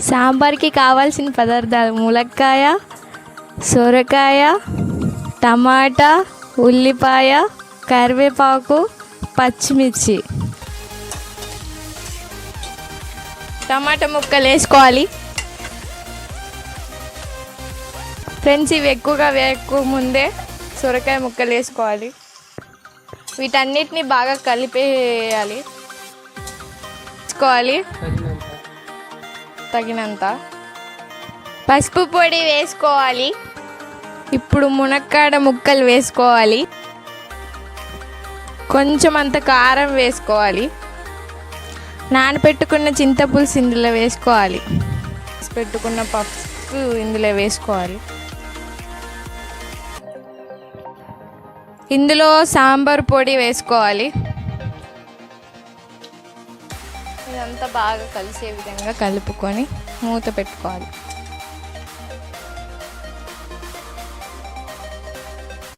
సాంబార్కి కావాల్సిన పదార్థాలు ములక్కాయ సొరకాయ టమాటా ఉల్లిపాయ కరివేపాకు పచ్చిమిర్చి. టమాటా ముక్కలు వేసుకోవాలి. ఫ్రెండ్స్ ఇవి ఎక్కువగా వేయకు ముందే సొరకాయ ముక్కలు వేసుకోవాలి. వీటన్నిటిని బాగా కలిపేయాలి. వేసుకోవాలి. తగినంత? పసుపు పొడి వేసుకోవాలి. ఇప్పుడు మునక్కాడ ముక్కలు వేసుకోవాలి. కొంచెం అంత కారం వేసుకోవాలి. నానపెట్టుకున్న చింతపులుసు ఇందులో వేసుకోవాలి. పెట్టుకున్న పప్పు ఇందులో వేసుకోవాలి. ఇందులో సాంబార్ పొడి వేసుకోవాలి. ఇదంతా బాగా కలిసే విధంగా కలుపుకొని మూత పెట్టుకోవాలి.